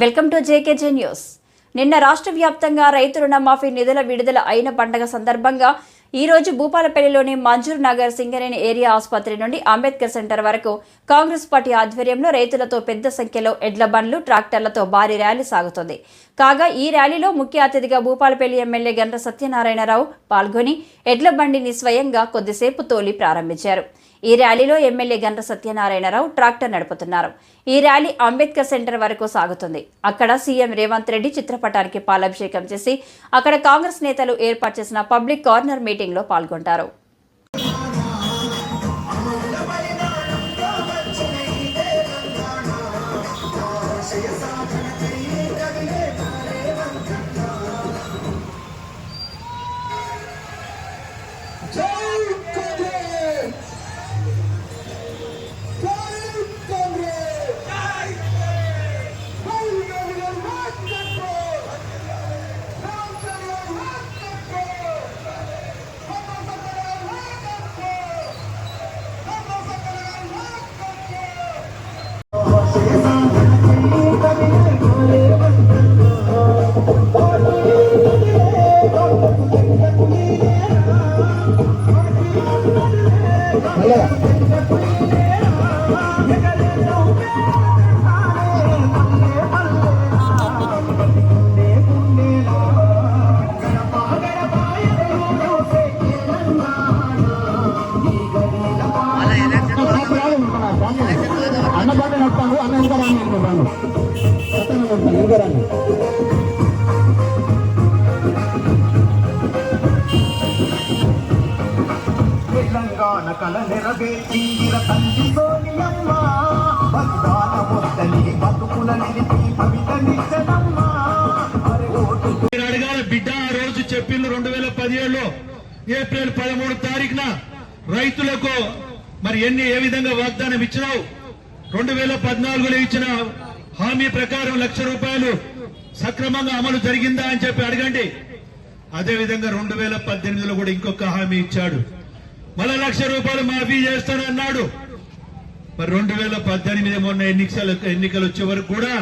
Welcome to JKJ news. నిన్న రాష్ట్ర వ్యాప్తంగా రైతు రుణమాఫీ నిధుల విడుదల అయిన పండగ సందర్భంగా ఈ రోజు భూపాలపల్లిలోని మంజూర్ నగర్ సింగరేణి ఏరియా ఆసుపత్రి నుండి అంబేద్కర్ సెంటర్ వరకు కాంగ్రెస్ పార్టీ ఆధ్వర్యంలో రైతులతో పెద్ద సంఖ్యలో ఎడ్ల బండ్లు ట్రాక్టర్లతో భారీ ర్యాలీ సాగుతుంది. కాగా ఈ ర్యాలీలో ముఖ్య అతిథిగా భూపాలపల్లి ఎమ్మెల్యే గండ్ర సత్యనారాయణరావు పాల్గొని ఎడ్ల బండిని స్వయంగా కొద్దిసేపు తోలి ప్రారంభించారు. ఈ ర్యాలీలో ఎమ్మెల్యే గండ్ర సత్యనారాయణరావు ట్రాక్టర్ నడుపుతున్నారు. ఈ ర్యాలీ అంబేద్కర్ సెంటర్ వరకు సాగుతుంది. అక్కడ సీఎం రేవంత్ రెడ్డి చిత్రపటానికి పాలాభిషేకం చేసి అక్కడ కాంగ్రెస్ నేతలు ఏర్పాటు చేసిన పబ్లిక్ కార్నర్ మీటింగ్లో పాల్గొంటారు. అన్నపాట నడుపుతాను అన్న ఇంకా రాని అనుకుంటాను ఇంకా రాని తెలంగాణ కల నెరవేర్చిందిర తల్లి సోనియమ్మ బతుకాల వద్దని బతుకుల నిలిపి కవిత నిచ్చనమ్మ అరే ఓటు మీరు అడగాలి బిడ్డ ఆ రోజు చెప్పిండ్రు రెండు వేల పదిహేడులో. ఏప్రిల్ పదమూడు తారీఖున రైతులకు మరి ఎన్ని ఏ విధంగా వాగ్దానం ఇచ్చినావు? రెండు వేల పద్నాలుగులో ఇచ్చిన హామీ ప్రకారం లక్ష రూపాయలు సక్రమంగా అమలు జరిగిందా అని చెప్పి అడగండి. అదేవిధంగా రెండు వేల పద్దెనిమిదిలో కూడా ఇంకొక హామీ ఇచ్చాడు. మళ్ళా లక్ష రూపాయలు మాఫీ చేస్తానన్నాడు. మరి రెండు వేల పద్దెనిమిది మొన్న ఎన్నికలు ఎన్నికలు వచ్చే వరకు కూడా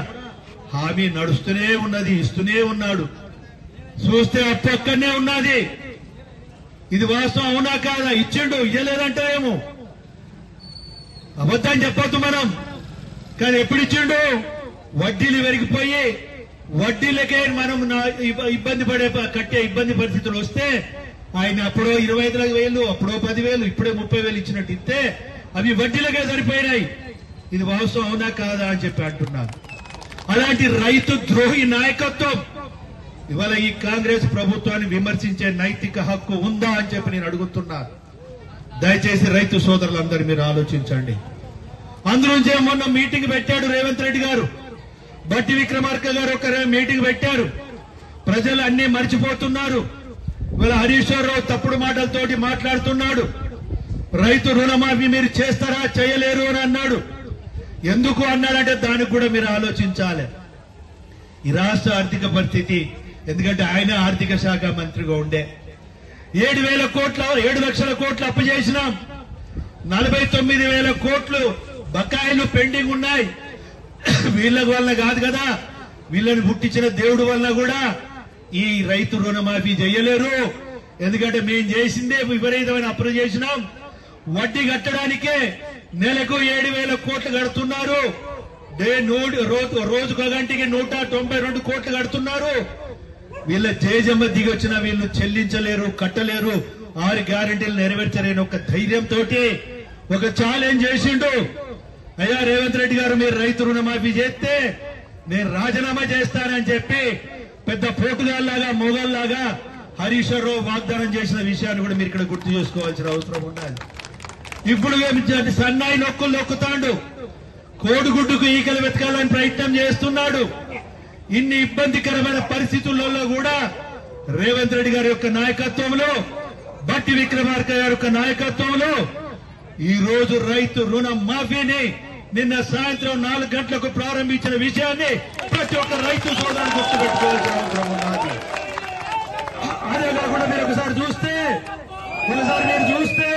హామీ నడుస్తూనే ఉన్నది ఇస్తూనే ఉన్నాడు. చూస్తే అప్పు అక్కడనే ఉన్నది. ఇది వాస్తవం అవునా కాదా? ఇచ్చిండు ఇయ్యలేదంటారేమో? అబద్ధం చెప్పొద్దు మనం. కానీ ఎప్పుడు ఇచ్చిండు? వడ్డీలు పెరిగిపోయి వడ్డీలకే మనం ఇబ్బంది పడే కట్టే ఇబ్బంది పరిస్థితులు వస్తే ఆయన అప్పుడో ఇరవై ఐదు వేలు అప్పుడో పదివేలు ఇప్పుడే ముప్పై వేలు ఇచ్చినట్టు ఇస్తే అవి వడ్డీలకే సరిపోయినాయి. ఇది వాస్తవం అవునా కాదా అని చెప్పి అంటున్నారు. అలాంటి రైతు ద్రోహి నాయకత్వం. ఇవాళ ఈ కాంగ్రెస్ ప్రభుత్వాన్ని విమర్శించే నైతిక హక్కు ఉందా అని చెప్పి నేను అడుగుతున్నాను దయచేసి రైతు సోదరులందరూ మీరు ఆలోచించండి. అందులోంచే మొన్న మీటింగ్ పెట్టాడు రేవంత్ రెడ్డి గారు. బట్టి విక్రమార్క గారు ఒక మీటింగ్ పెట్టారు. ప్రజలు అన్ని మర్చిపోతున్నారు. ఇవాళ హరీశ్వరరావు తప్పుడు మాటలతోటి మాట్లాడుతున్నాడు. రైతు రుణమాఫీ మీరు చేస్తారా చేయలేరు అని అన్నాడు. ఎందుకు అన్నాడంటే దానికి కూడా మీరు ఆలోచించాలి. ఈ రాష్ట్ర ఆర్థిక పరిస్థితి ఎందుకంటే ఆయన ఆర్థిక శాఖ మంత్రిగా ఉండే. ఏడు వేల కోట్ల ఏడు లక్షల కోట్లు అప్పు చేసినాం. నలభై తొమ్మిది వేల కోట్లు బకాయిలు పెండింగ్ ఉన్నాయి. వీళ్ళ వల్ల కాదు కదా వీళ్ళని పుట్టించిన దేవుడు వల్ల కూడా ఈ రైతు రుణమాఫీ చేయలేరు. ఎందుకంటే మేము చేసిందే విపరీతమైన అప్పులు చేసినాం. వడ్డీ కట్టడానికే నెలకు ఏడు వేల కోట్లు కడుతున్నారు. డే నూడు రోజు రోజుకు గంటికి గంటకి నూట తొంభై రెండు కోట్లు కడుతున్నారు. వీళ్ళ జేజమ్మ దిగొచ్చిన వీళ్ళు చెల్లించలేరు కట్టలేరు. ఆరు గ్యారంటీలు నెరవేర్చలేని ఒక ధైర్యంతో ఒక ఛాలెంజ్ చేసిండు. అయ్యా రేవంత్ రెడ్డి గారు మీరు రైతు రుణమాఫీ చేస్తే నేను రాజీనామా చేస్తానని చెప్పి పెద్ద పోటుగాల్లాగా మొగల్లాగా హరీశ్వరరావు వాగ్దానం చేసిన విషయాన్ని కూడా మీరు ఇక్కడ గుర్తు చేసుకోవాల్సిన అవసరం ఉండాలి ఇప్పుడు ఏమి సన్నాయి నొక్కులు నొక్కుతాండు. కోడిగుడ్డుకు ఈకలు వెతకాలని ప్రయత్నం చేస్తున్నాడు. ఇన్ని ఇబ్బందికరమైన పరిస్థితులలో కూడా రేవంత్ రెడ్డి గారి యొక్క నాయకత్వంలో బట్టి విక్రమార్క గారి యొక్క నాయకత్వంలో ఈ రోజు రైతు రుణ మాఫీని నిన్న సాయంత్రం నాలుగు గంటలకు ప్రారంభించిన విషయాన్ని ప్రతి ఒక్క రైతు సోదరుడు గుర్తుపెట్టుకోవాల్సిన అవసరం ఉన్నది. అదే కాకుండా మీరు ఒకసారి చూస్తే ఒకసారి మీరు చూస్తే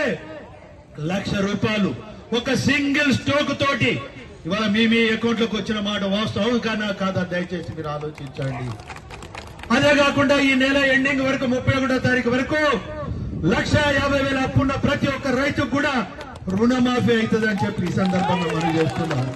లక్ష రూపాయలు ఒక సింగిల్ స్టోక్ తోటి ఇవాళ మీ మీ అకౌంట్లోకి వచ్చిన మాట వాస్తవం కానా కాదా దయచేసి మీరు ఆలోచించండి. అదే కాకుండా ఈ నెల ఎండింగ్ వరకు ముప్పై ఒకటో తారీఖు వరకు లక్ష యాభై వేల అప్పున్న ప్రతి ఒక్క రైతుకు కూడా రుణమాఫీ అవుతుందని చెప్పి ఈ సందర్భంగా మనం చేస్తున్నాం.